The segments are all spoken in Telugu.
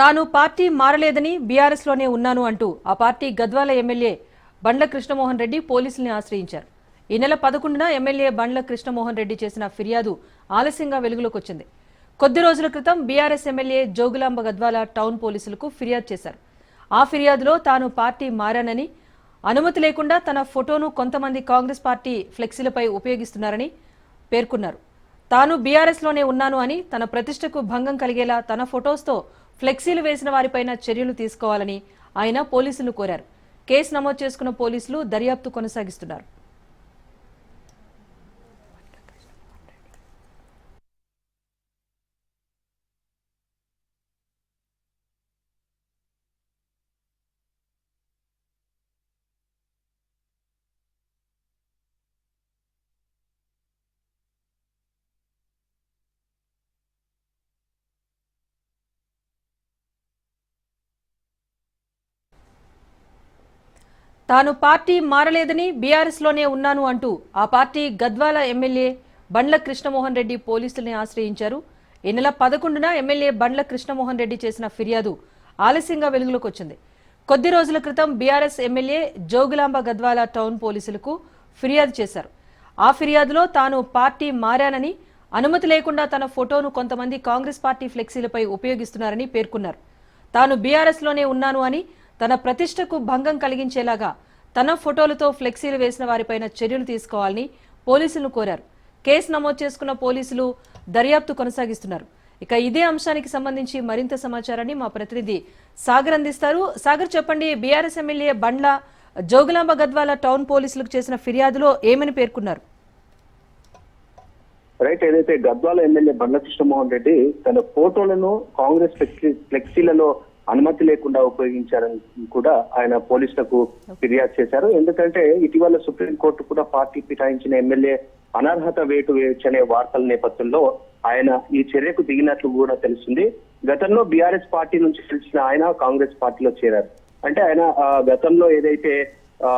తాను పార్టీ మారలేదని బీఆర్ఎస్లోనే ఉన్నాను అంటూ ఆ పార్టీ గద్వాల ఎమ్మెల్యే బండ్ల కృష్ణమోహన్ రెడ్డి పోలీసుల్ని ఆశ్రయించారు. ఈ నెల పదకొండున ఎమ్మెల్యే బండ్ల కృష్ణమోహన్ రెడ్డి చేసిన ఫిర్యాదు ఆలస్యంగా వెలుగులోకి వచ్చింది కొద్ది రోజుల క్రితం BRS MLA Jogulamba Gadwal town పోలీసులకు ఫిర్యాదు చేశారు. ఆ ఫిర్యాదులో తాను పార్టీ మారానని అనుమతి లేకుండా తన ఫోటోను కొంతమంది కాంగ్రెస్ పార్టీ ఫ్లెక్సీలపై ఉపయోగిస్తున్నారని పేర్కొన్నారు. తాను బీఆర్ఎస్లోనే ఉన్నాను అని తన ప్రతిష్టకు భంగం కలిగేలా తన ఫొటోస్తో ఫ్లెక్సీలు వేసిన వారిపైన చర్యలు తీసుకోవాలని ఆయన పోలీసులు కోరారు. కేసు నమోదు చేసుకున్న పోలీసులు దర్యాప్తు కొనసాగిస్తున్నారు. తాను పార్టీ మారలేదని బీఆర్ఎస్లోనే ఉన్నాను అంటూ ఆ పార్టీ గద్వాల ఎమ్మెల్యే బండ్ల కృష్ణమోహన్ రెడ్డి పోలీసుల్ని ఆశ్రయించారు. ఈ నెల పదకొండున ఎమ్మెల్యే బండ్ల కృష్ణమోహన్ రెడ్డి చేసిన ఫిర్యాదు ఆలస్యంగా వెలుగులోకి వచ్చింది కొద్ది రోజుల క్రితం BRS MLA Jogulamba Gadwal town పోలీసులకు ఫిర్యాదు చేశారు. ఆ ఫిర్యాదులో తాను పార్టీ మారానని అనుమతి లేకుండా తన ఫోటోను కొంతమంది కాంగ్రెస్ పార్టీ ఫ్లెక్సీలపై ఉపయోగిస్తున్నారని పేర్కొన్నారు. తాను బీఆర్ఎస్లోనే ఉన్నాను అని తన ప్రతిష్టకు భంగం కలిగించేలాగా తన ఫోటోలతో ఫ్లెక్సీలు వేసిన వారిపైన చర్యలు తీసుకోవాలని పోలీసులను కోరారు. కేసు నమోదు చేసుకున్న పోలీసులు దర్యాప్తు కొనసాగిస్తున్నారు. ఇక ఇదే అంశానికి సంబంధించి మరింత సమాచారాన్ని మా ప్రతినిధి సాగర్ అందిస్తారు. సాగర్ చెప్పండి BRS MLA Bandla Jogulamba Gadwal town పోలీసులకు చేసిన ఫిర్యాదులో ఏమని పేర్కొన్నారు? రైట్ ఏదైతే గద్వాల ఎమ్మెల్యే బండ్ల కృష్ణమోహన్ రెడ్డి తన ఫోటోలను కాంగ్రెస్ ఫ్లెక్సీ ఫ్లెక్సీలలో అనుమతి లేకుండా ఉపయోగించారని కూడా ఆయన పోలీసులకు ఫిర్యాదు చేశారు. ఎందుకంటే ఇటీవల సుప్రీంకోర్టు కూడా పార్టీ పిటాయించిన ఎమ్మెల్యే అనర్హత వేటు వేయొచ్చనే వార్తల నేపథ్యంలో ఆయన ఈ చర్యకు దిగినట్లు కూడా తెలిసింది గతంలో బీఆర్ఎస్ పార్టీ నుంచి గెలిచిన ఆయన కాంగ్రెస్ పార్టీలో చేరారు. అంటే ఆయన ఆ, గతంలో ఏదైతే ఆ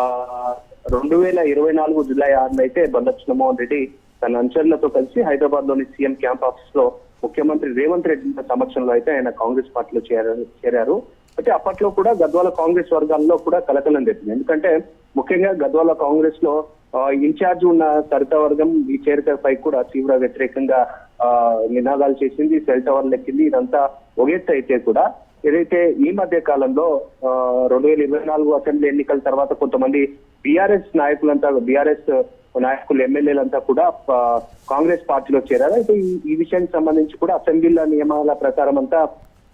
రెండు వేల ఇరవై నాలుగు జులై ఆరున అయితే బండ్ల రెడ్డి తన అనుచరులతో కలిసి హైదరాబాద్లోని సీఎం క్యాంప్ ఆఫీస్లో ముఖ్యమంత్రి రేవంత్ రెడ్డి సమక్షంలో అయితే ఆయన కాంగ్రెస్ పార్టీలో చేరారు చేరారు. అయితే అప్పట్లో కూడా గద్వాల కాంగ్రెస్ వర్గాల్లో కూడా కలకలం తెచ్చింది ఎందుకంటే ముఖ్యంగా గద్వాల కాంగ్రెస్లో ఇన్ఛార్జ్ ఉన్న సరిత వర్గం ఈ చేరికపై కూడా తీవ్ర వ్యతిరేకంగా ఆ, నినాదాలు చేసింది సెల్ టవర్ లెక్కింది. ఇదంతా ఒగెత్తు అయితే కూడా ఏదైతే ఈ మధ్య కాలంలో రెండు వేల ఇరవై నాలుగు అసెంబ్లీ ఎన్నికల తర్వాత కొంతమంది బీఆర్ఎస్ నాయకులంతా బీఆర్ఎస్ నాయకులు ఎమ్మెల్యేలంతా కూడా కాంగ్రెస్ పార్టీలో చేరారు? అయితే ఈ- విషయానికి సంబంధించి కూడా అసెంబ్లీలో నియమాల ప్రకారం అంతా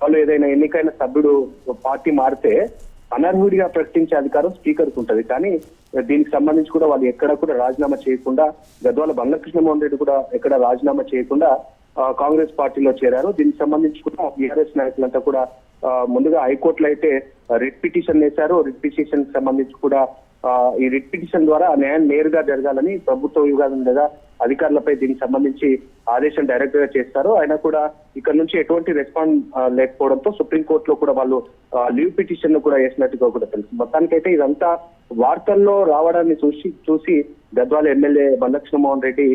వాళ్ళు ఏదైనా ఎన్నికైన సభ్యుడు పార్టీ మారితే అనర్హుడిగా ప్రకటించే అధికారం స్పీకర్కు ఉంటది. కానీ దీనికి సంబంధించి కూడా వాళ్ళు ఎక్కడ కూడా రాజీనామా చేయకుండా గద్వాల బంగకృష్ణమోహన్ రెడ్డి కూడా ఎక్కడ రాజీనామా చేయకుండా కాంగ్రెస్ పార్టీలో చేరారు. దీనికి సంబంధించి కూడా బీఆర్ఎస్ నాయకులంతా కూడా ముందుగా హైకోర్టులో అయితే రిట్ పిటిషన్ వేశారు. రిట్ పిటిషన్కి సంబంధించి కూడా ఈ రిట్ పిటిషన్ ద్వారా న్యాయం నేరుగా జరగాలని ప్రభుత్వ విభాగం లేదా అధికారులపై దీనికి సంబంధించి ఆదేశం డైరెక్ట్గా చేస్తారు. అయినా కూడా ఇక్కడ నుంచి ఎటువంటి రెస్పాన్స్ లేకపోవడంతో సుప్రీంకోర్టులో కూడా వాళ్ళు లీవ్ పిటిషన్ను కూడా వేసినట్టుగా కూడా తెలుసు. మొత్తానికైతే ఇదంతా వార్తల్లో రావడాన్ని చూసి చూసి గద్వాల ఎమ్మెల్యే బండకృష్ణమోహన్ రెడ్డి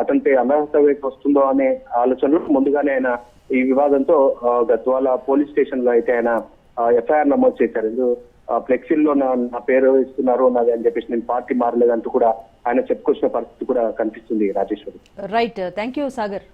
అతనిపై అనర్హత వస్తుందో అనే ఆలోచనలో ముందుగానే ఆయన ఈ వివాదంతో గద్వాల పోలీస్ స్టేషన్లో అయితే ఆయన ఎఫ్ఐఆర్ నమోదు చేశారు. ఫ్లెక్సీల్లో నా నా పేరు ఇస్తున్నారు నాది అని చెప్పేసి నేను పార్టీ మారలేదంటూ కూడా ఆయన చెప్పుకొచ్చిన పరిస్థితి కూడా కనిపిస్తుంది Rajeshwari. Right thank you Sagar